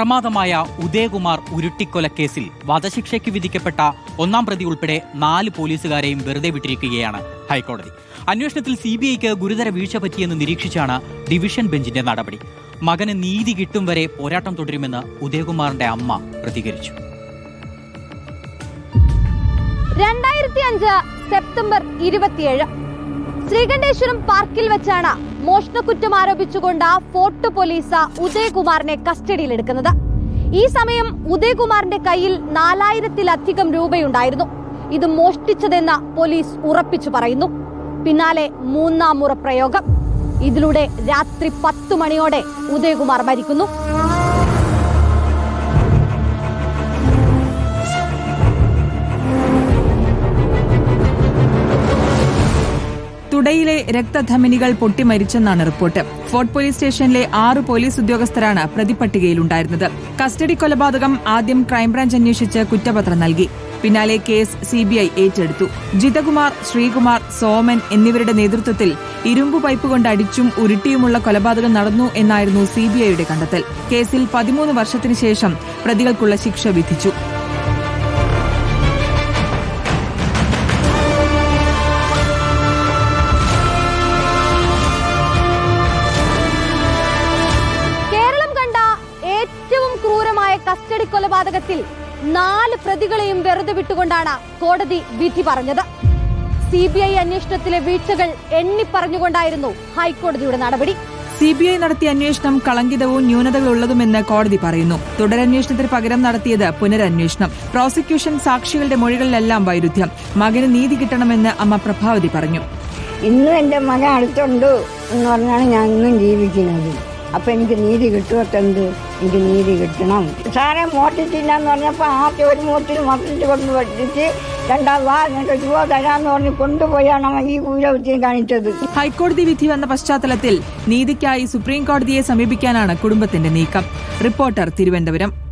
അപ്രമാദമായ ഉദയകുമാർ ഉരുട്ടിക്കൊലക്കേസിൽ വധശിക്ഷയ്ക്ക് വിധിക്കപ്പെട്ട ഒന്നാം പ്രതി ഉൾപ്പെടെ നാല് പോലീസുകാരെയും വെറുതെ വിട്ടിരിക്കുകയാണ് ഹൈക്കോടതി. അന്വേഷണത്തിൽ സി ബി ഐക്ക് ഗുരുതര വീഴ്ച പറ്റിയെന്ന് നിരീക്ഷിച്ചാണ് ഡിവിഷൻ ബെഞ്ചിന്റെ നടപടി. മകന് നീതി കിട്ടും വരെ പോരാട്ടം തുടരുമെന്ന് ഉദയകുമാറിന്റെ അമ്മ പ്രതികരിച്ചു. രണ്ടായിരത്തി അഞ്ച് സെപ്റ്റംബർ ഇരുപത്തിയേഴ് ശ്രീകണ്ഠേശ്വരം പാർക്കിൽ വെച്ചാണ് മോഷണക്കുറ്റം ആരോപിച്ചുകൊണ്ട് ഫോർട്ട് പോലീസ് ഉദയകുമാറിനെ കസ്റ്റഡിയിലെടുക്കുന്നത്. ഈ സമയം ഉദയകുമാറിന്റെ കയ്യിൽ നാലായിരത്തിലധികം രൂപയുണ്ടായിരുന്നു. ഇത് മോഷ്ടിച്ചതെന്ന് പോലീസ് ഉറപ്പിച്ചു പറയുന്നു. പിന്നാലെ മൂന്നാം മുറ പ്രയോഗം. ഇതിലൂടെ രാത്രി പത്തു മണിയോടെ ഉദയകുമാർ മരിക്കുന്നു. തുടയിലെ രക്തധമനികൾ പൊട്ടിമരിച്ചെന്നാണ് റിപ്പോർട്ട്. ഫോർട്ട് പോലീസ് സ്റ്റേഷനിലെ ആറ് പോലീസ് ഉദ്യോഗസ്ഥരാണ് പ്രതിപട്ടികയിലുണ്ടായിരുന്നത്. കസ്റ്റഡി കൊലപാതകം ആദ്യം ക്രൈംബ്രാഞ്ച് അന്വേഷിച്ച് കുറ്റപത്രം നൽകി. പിന്നാലെ കേസ് സിബിഐ ഏറ്റെടുത്തു. ജിതകുമാർ ശ്രീകുമാർ സോമൻ എന്നിവരുടെ നേതൃത്വത്തിൽ ഇരുമ്പു പൈപ്പ് കൊണ്ട് അടിച്ചും ഉരുട്ടിയുമുള്ള കൊലപാതകം നടന്നു എന്നായിരുന്നു സിബിഐയുടെ കണ്ടെത്തൽ. കേസിൽ പതിമൂന്ന് വർഷത്തിനു ശേഷം പ്രതികൾക്കുള്ള ശിക്ഷ വിധിച്ചു. കസ്റ്റഡി കൊലപാതകത്തിൽ നാല് പ്രതികളെയും വെറുതെ വിട്ടുകൊണ്ടാണ് കോടതി വിധി പറഞ്ഞത്. സി ബി ഐ അന്വേഷണത്തിലെ വീഴ്ചകൾ എണ്ണിപ്പറഞ്ഞുകൊണ്ടായിരുന്നു ഹൈക്കോടതിയുടെ നടപടി. സി ബി ഐ നടത്തിയ അന്വേഷണം കളങ്കിതവും ന്യൂനതകളുള്ളതുമെന്ന് കോടതി പറയുന്നു. തുടരന്വേഷണത്തിന് പകരം നടത്തിയത് പുനരന്വേഷണം. പ്രോസിക്യൂഷൻ സാക്ഷികളുടെ മൊഴികളിലെല്ലാം വൈരുദ്ധ്യം. മകന് നീതി കിട്ടണമെന്ന് അമ്മ പ്രഭാവതി പറഞ്ഞു. ഇന്നും എന്റെ മകൻ അടുത്തുണ്ട് എന്ന് പറഞ്ഞാണ് ഞാൻ ഇന്നും ജീവിക്കുന്നത്. അപ്പൊ എനിക്ക് നീതി കിട്ടുമൊക്കെന്ത് എനിക്ക് നീതി കിട്ടണം. സാറെ മോഷ്ടിച്ചില്ല എന്ന് പറഞ്ഞപ്പോൾ ആദ്യം ഒരു മൂട്ടിൽ മത്തിച്ച് കൊണ്ട് പഠിച്ച് രണ്ടാം വാ എന്നിട്ട് രൂപ തരാന്ന് പറഞ്ഞ് കൊണ്ടുപോയാണ് ഈ കാണിച്ചത്. ഹൈക്കോടതി വിധി വന്ന പശ്ചാത്തലത്തിൽ നീതിക്കായി സുപ്രീം കോടതിയെ സമീപിക്കാനാണ് കുടുംബത്തിന്റെ നീക്കം. റിപ്പോർട്ടർ തിരുവനന്തപുരം.